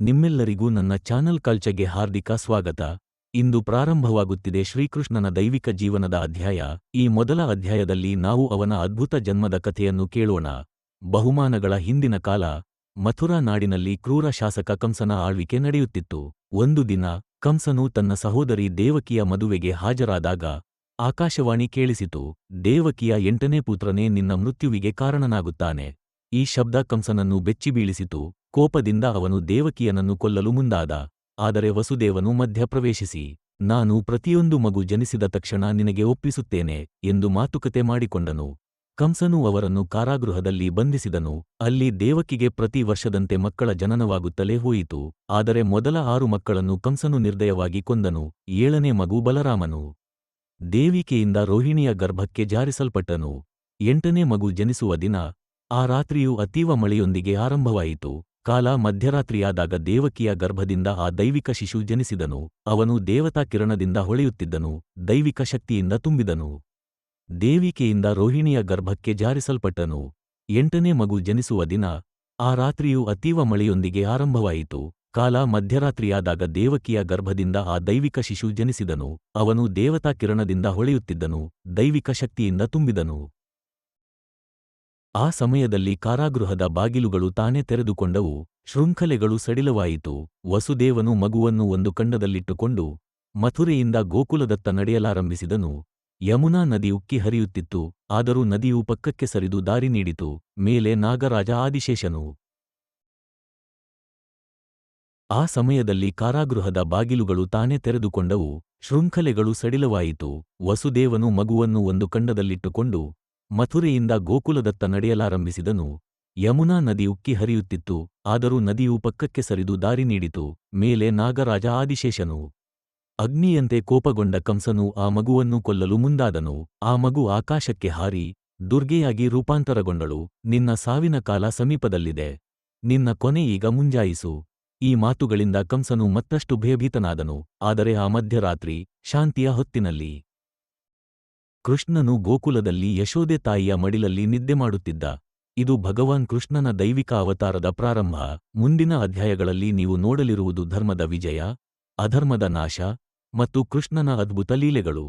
ನಿಮ್ಮೆಲ್ಲರಿಗೂ ನನ್ನ ಚಾನಲ್ ಕಲ್ಚಗೆ ಹಾರ್ದಿಕ ಸ್ವಾಗತ. ಇಂದು ಪ್ರಾರಂಭವಾಗುತ್ತಿದೆ ಶ್ರೀಕೃಷ್ಣನ ದೈವಿಕ ಜೀವನದ ಅಧ್ಯಾಯ. ಈ ಮೊದಲ ಅಧ್ಯಾಯದಲ್ಲಿ ನಾವು ಅವನ ಅದ್ಭುತ ಜನ್ಮದ ಕಥೆಯನ್ನು ಕೇಳೋಣ. ಬಹುಮಾನಗಳ ಹಿಂದಿನ ಕಾಲ, ಮಥುರಾ ನಾಡಿನಲ್ಲಿ ಕ್ರೂರ ಶಾಸಕ ಕಂಸನ ಆಳ್ವಿಕೆ ನಡೆಯುತ್ತಿತ್ತು. ಒಂದು ದಿನ, ಕಂಸನು ತನ್ನ ಸಹೋದರಿ ದೇವಕಿಯ ಮದುವೆಗೆ ಹಾಜರಾದಾಗ, ಆಕಾಶವಾಣಿ ಕೇಳಿಸಿತು, ದೇವಕಿಯ ಎಂಟನೇ ಪುತ್ರನೇ ನಿನ್ನ ಮೃತ್ಯುವಿಗೆ ಕಾರಣನಾಗುತ್ತಾನೆ. ಈ ಶಬ್ದ ಕಂಸನನ್ನು ಬೆಚ್ಚಿಬೀಳಿಸಿತು. ಕೋಪದಿಂದ ಅವನು ದೇವಕಿಯನನ್ನು ಕೊಲ್ಲಲು ಮುಂದಾದ. ಆದರೆ ವಸುದೇವನು ಮಧ್ಯಪ್ರವೇಶಿಸಿ, ನಾನು ಪ್ರತಿಯೊಂದು ಮಗು ಜನಿಸಿದ ತಕ್ಷಣ ನಿನಗೆ ಒಪ್ಪಿಸುತ್ತೇನೆ ಎಂದು ಮಾತುಕತೆ ಮಾಡಿಕೊಂಡನು. ಕಂಸನು ಅವರನ್ನು ಕಾರಾಗೃಹದಲ್ಲಿ ಬಂಧಿಸಿದನು. ಅಲ್ಲಿ ದೇವಕಿಗೆ ಪ್ರತಿ ವರ್ಷದಂತೆ ಮಕ್ಕಳ ಜನನವಾಗುತ್ತಲೇ ಹೋಯಿತು. ಆದರೆ ಮೊದಲ ಆರು ಮಕ್ಕಳನ್ನು ಕಂಸನು ನಿರ್ದಯವಾಗಿ ಕೊಂದನು. ಏಳನೇ ಮಗು ಬಲರಾಮನು. ದೇವಿಕೆಯಿಂದ ರೋಹಿಣಿಯ ಗರ್ಭಕ್ಕೆ ಜಾರಿಸಲ್ಪಟ್ಟನು. ಎಂಟನೇ ಮಗು ಜನಿಸುವ ದಿನ, ಆ ರಾತ್ರಿಯು ಅತೀವ ಮಳೆಯೊಂದಿಗೆ ಆರಂಭವಾಯಿತು. ಕಾಲ ಮಧ್ಯರಾತ್ರಿಯಾದಾಗ ದೇವಕಿಯ ಗರ್ಭದಿಂದ ಆ ದೈವಿಕ ಶಿಶು ಜನಿಸಿದನು. ಅವನು ದೇವತಾ ಕಿರಣದಿಂದ ಹೊಳೆಯುತ್ತಿದ್ದನು, ದೈವಿಕ ಶಕ್ತಿಯಿಂದ ತುಂಬಿದನು. ದೇವಿಕೆಯಿಂದ ರೋಹಿಣಿಯ ಗರ್ಭಕ್ಕೆ ಜಾರಿಸಲ್ಪಟ್ಟನು. ಎಂಟನೇ ಮಗು ಜನಿಸುವ ದಿನ, ಆ ರಾತ್ರಿಯು ಅತೀವ ಮಳೆಯೊಂದಿಗೆ ಆರಂಭವಾಯಿತು. ಕಾಲ ಮಧ್ಯರಾತ್ರಿಯಾದಾಗ ದೇವಕಿಯ ಗರ್ಭದಿಂದ ಆ ದೈವಿಕ ಶಿಶು ಜನಿಸಿದನು. ಅವನು ದೇವತಾ ಕಿರಣದಿಂದ ಹೊಳೆಯುತ್ತಿದ್ದನು, ದೈವಿಕ ಶಕ್ತಿಯಿಂದ ತುಂಬಿದನು. ಆ ಸಮಯದಲ್ಲಿ ಕಾರಾಗೃಹದ ಬಾಗಿಲುಗಳು ತಾನೇ ತೆರೆದುಕೊಂಡವು, ಶೃಂಖಲೆಗಳು ಸಡಿಲವಾಯಿತು, ವಸುದೇವನು ಮಗುವನ್ನು ಒಂದು ಕಂಡದಲ್ಲಿಟ್ಟುಕೊಂಡು ಮಥುರೆಯಿಂದ ಗೋಕುಲದತ್ತ ನಡೆಯಲಾರಂಭಿಸಿದನು. ಯಮುನಾ ನದಿ ಉಕ್ಕಿ ಹರಿಯುತ್ತಿತ್ತು, ಆದರೂ ನದಿಯು ಪಕ್ಕಕ್ಕೆ ಸರಿದು ದಾರಿ ನೀಡಿತು, ಮೇಲೆ ನಾಗರಾಜ ಆದಿಶೇಷನು. ಆ ಸಮಯದಲ್ಲಿ ಕಾರಾಗೃಹದ ಬಾಗಿಲುಗಳು ತಾನೇ ತೆರೆದುಕೊಂಡವು, ಶೃಂಖಲೆಗಳು ಸಡಿಲವಾಯಿತು, ವಸುದೇವನು ಮಗುವನ್ನು ಒಂದು ಕಂಡದಲ್ಲಿಟ್ಟುಕೊಂಡು ಮಥುರೆಯಿಂದ ಗೋಕುಲದತ್ತ ನಡೆಯಲಾರಂಭಿಸಿದನು. ಯಮುನಾ ನದಿ ಉಕ್ಕಿ ಹರಿಯುತ್ತಿತ್ತು, ಆದರೂ ನದಿಯು ಪಕ್ಕಕ್ಕೆ ಸರಿದು ದಾರಿ ನೀಡಿತು, ಮೇಲೆ ನಾಗರಾಜ ಆದಿಶೇಷನು. ಅಗ್ನಿಯಂತೆ ಕೋಪಗೊಂಡ ಕಂಸನು ಆ ಮಗುವನ್ನು ಕೊಲ್ಲಲು ಮುಂದಾದನು, ಆ ಮಗು ಆಕಾಶಕ್ಕೆ ಹಾರಿ, ದುರ್ಗೆಯಾಗಿ ರೂಪಾಂತರಗೊಂಡಳು, ನಿನ್ನ ಸಾವಿನ ಕಾಲ ಸಮೀಪದಲ್ಲಿದೆ, ನಿನ್ನ ಕೊನೆ ಈಗ ಮುಂಜಾಯಿಸು. ಈ ಮಾತುಗಳಿಂದ ಕಂಸನು ಮತ್ತಷ್ಟು ಭಯಭೀತನಾದನು, ಆದರೆ ಆ ಮಧ್ಯರಾತ್ರಿ, ಶಾಂತಿಯ ಹೊತ್ತಿನಲ್ಲಿ. ಕೃಷ್ಣನು ಗೋಕುಲದಲ್ಲಿ ಯಶೋದೆ ತಾಯಿಯ ಮಡಿಲಲ್ಲಿ ನಿದ್ದೆ ಮಾಡುತ್ತಿದ್ದ. ಇದು ಭಗವಾನ್ ಕೃಷ್ಣನ ದೈವಿಕ ಅವತಾರದ ಪ್ರಾರಂಭ. ಮುಂದಿನ ಅಧ್ಯಾಯಗಳಲ್ಲಿ ನೀವು ನೋಡಲಿರುವುದು ಧರ್ಮದ ವಿಜಯ, ಅಧರ್ಮದ ನಾಶ ಮತ್ತು ಕೃಷ್ಣನ ಅದ್ಭುತ ಲೀಲೆಗಳು.